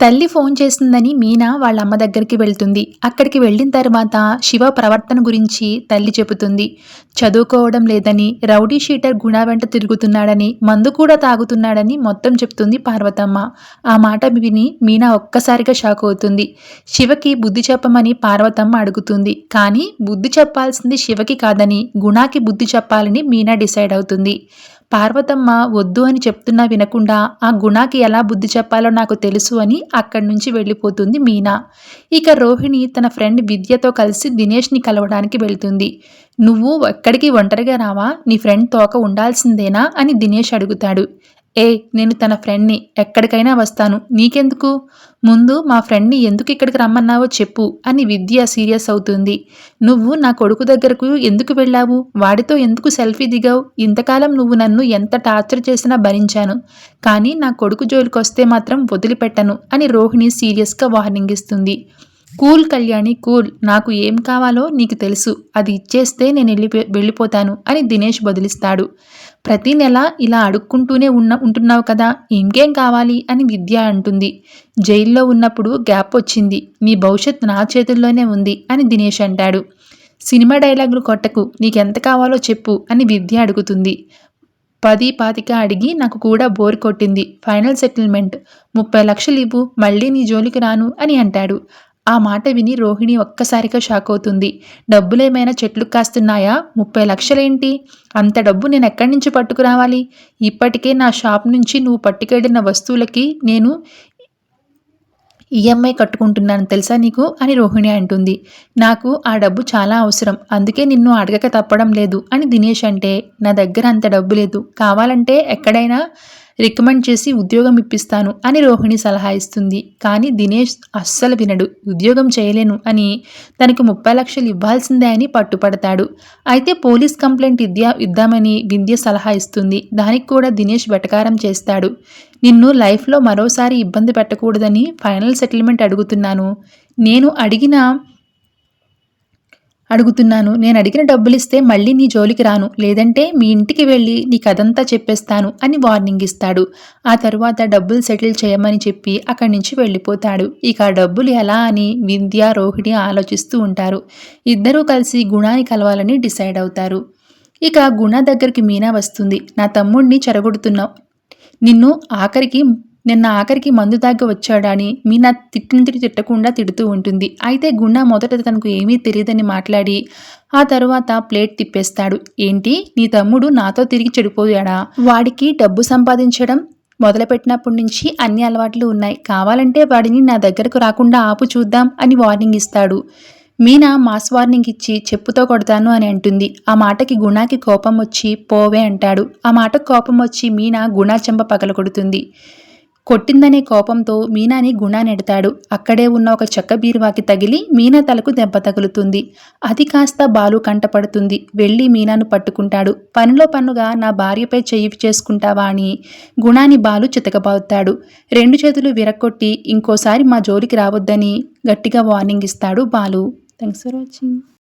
తల్లి ఫోన్ చేసిందని మీనా వాళ్ళ అమ్మ దగ్గరికి వెళ్తుంది. అక్కడికి వెళ్ళిన తర్వాత శివ ప్రవర్తన గురించి తల్లి చెబుతుంది. చదువుకోవడం లేదని రౌడీ షీటర్ గుణ వెంట తిరుగుతున్నాడని మందు కూడా తాగుతున్నాడని మొత్తం చెప్తుంది పార్వతమ్మ. ఆ మాట విని మీనా ఒక్కసారిగా షాక్ అవుతుంది. శివకి బుద్ధి చెప్పమని పార్వతమ్మ అడుగుతుంది. కానీ బుద్ధి చెప్పాల్సింది శివకి కాదని గుణాకి బుద్ధి చెప్పాలని మీనా డిసైడ్ అవుతుంది. పార్వతమ్మ వద్దు అని చెప్తున్నా వినకుండా ఆ గుణాకి ఎలా బుద్ధి చెప్పాలో నాకు తెలుసు అని అక్కడి నుంచి వెళ్ళిపోతుంది మీనా. ఇక రోహిణి తన ఫ్రెండ్ విద్యతో కలిసి దినేష్ని కలవడానికి వెళ్తుంది. నువ్వు ఎక్కడికి ఒంటరిగా రావా? నీ ఫ్రెండ్ తోక ఉండాల్సిందేనా? అని దినేష్ అడుగుతాడు. ఏ నేను తన ఫ్రెండ్ని ఎక్కడికైనా వస్తాను. నీకెందుకు? ముందు మా ఫ్రెండ్ని ఎందుకు ఇక్కడికి రమ్మన్నావో చెప్పు అని విద్య సీరియస్ అవుతుంది. నువ్వు నా కొడుకు దగ్గరకు ఎందుకు వెళ్ళావు? వాడితో ఎందుకు సెల్ఫీ దిగావు? ఇంతకాలం నువ్వు నన్ను ఎంత టార్చర్ చేసినా భరించాను. కానీ నా కొడుకు జోలికొస్తే మాత్రం వదిలిపెట్టను అని రోహిణి సీరియస్గా వార్నింగ్ ఇస్తుంది. Cool Kalyani cool. నాకు ఏం కావాలో నీకు తెలుసు. అది ఇచ్చేస్తే నేను వెళ్ళిపో వెళ్ళిపోతాను అని దినేష్ బదిలిస్తాడు. ప్రతి నెల ఇలా అడుక్కుంటూనే ఉన్న ఉంటున్నావు కదా ఇంకేం కావాలి అని విద్య అంటుంది. జైల్లో ఉన్నప్పుడు గ్యాప్ వచ్చింది. నీ భవిష్యత్ నా చేతుల్లోనే ఉంది అని దినేష్ అంటాడు. సినిమా డైలాగులు కొట్టకు నీకెంత కావాలో చెప్పు అని విద్య అడుగుతుంది. పది పాతిక అడిగి నాకు కూడా బోర్ కొట్టింది. Final settlement. ముప్పై లక్షలు ఇవ్వు మళ్ళీ నీ జోలికి రాను అని అంటాడు. ఆ మాట విని రోహిణి ఒక్కసారిగా షాక్ అవుతుంది. డబ్బులేమైనా చెట్లు కాస్తున్నాయా? ముప్పై లక్షలేంటి? అంత డబ్బు నేను ఎక్కడి నుంచి పట్టుకురావాలి? ఇప్పటికే నా షాప్ నుంచి నువ్వు పట్టుకెళ్ళిన వస్తువులకి నేను ఈఎంఐ కట్టుకుంటున్నాను తెలుసా నీకు? అని రోహిణి అంటుంది. నాకు ఆ డబ్బు చాలా అవసరం. అందుకే నిన్ను అడగక తప్పడం లేదు అని దినేష్ అంటే నా దగ్గర అంత డబ్బు లేదు. కావాలంటే ఎక్కడైనా రికమెండ్ చేసి ఉద్యోగం ఇప్పిస్తాను అని రోహిణి సలహా ఇస్తుంది. కానీ దినేష్ అస్సలు వినడు. ఉద్యోగం చేయలేను అని తనకు ముప్పై లక్షలు ఇవ్వాల్సిందే అని పట్టుపడతాడు. అయితే పోలీస్ కంప్లైంట్ ఇద్యా ఇద్దామని విద్య సలహా ఇస్తుంది. దానికి కూడా దినేష్ వెటకారం చేస్తాడు. నిన్ను లైఫ్లో మరోసారి ఇబ్బంది పెట్టకూడదని ఫైనల్ సెటిల్మెంట్ అడుగుతున్నాను. నేను అడిగిన అడుగుతున్నాను. నేను అడిగిన డబ్బులు ఇస్తే మళ్ళీ నీ జోలికి రాను. లేదంటే మీ ఇంటికి వెళ్ళి నీ కథంతా చెప్పేస్తాను అని వార్నింగ్ ఇస్తాడు. ఆ తర్వాత డబ్బులు సెటిల్ చేయమని చెప్పి అక్కడి నుంచి వెళ్ళిపోతాడు. ఇక ఆ డబ్బులు ఎలా అని వింధ్య రోహిణి ఆలోచిస్తూ ఉంటారు. ఇద్దరూ కలిసి గుణాన్ని కలవాలని డిసైడ్ అవుతారు. ఇక గుణ దగ్గరికి మీనా వస్తుంది. నా తమ్ముడిని చెరగొడుతున్నావు. నిన్ను ఆఖరికి నిన్న ఆఖరికి మందు తాగి వచ్చాడని మీనా తిట్టిన తిట్టి తిట్టకుండా తిడుతూ ఉంటుంది. అయితే గుండా మొదట తనకు ఏమీ తెలియదని మాట్లాడి ఆ తరువాత ప్లేట్ తిప్పేస్తాడు. ఏంటి? నీ తమ్ముడు నాతో తిరిగి చెడిపోయాడా? వాడికి డబ్బు సంపాదించడం మొదలుపెట్టినప్పటి నుంచి అన్ని అలవాట్లు ఉన్నాయి. కావాలంటే వాడిని నా దగ్గరకు రాకుండా ఆపు చూద్దాం అని వార్నింగ్ ఇస్తాడు. మీనా మాస్ వార్నింగ్ ఇచ్చి చెప్పుతో కొడతాను అని అంటుంది. ఆ మాటకి గుణాకి కోపం వచ్చి పోవే అంటాడు. ఆ మాటకు కోపం వచ్చి మీనా గుణా చెంప పగలగొడుతుంది. కొట్టిందనే కోపంతో మీనాని గుణానెడతాడు. అక్కడే ఉన్న ఒక చెక్క బీరువాకి తగిలి మీనా తలకు దెబ్బ తగులుతుంది. అది కాస్త బాలు కంటపడుతుంది. వెళ్ళి మీనాను పట్టుకుంటాడు. పనిలో పన్నుగా నా భార్యపై చెయ్యి చేసుకుంటావా అని గుణాని బాలు చితకబావుతాడు. రెండు చేతులు విరక్కొట్టి ఇంకోసారి మా జోలికి రావద్దని గట్టిగా వార్నింగ్ ఇస్తాడు బాలు. Thanks for watching.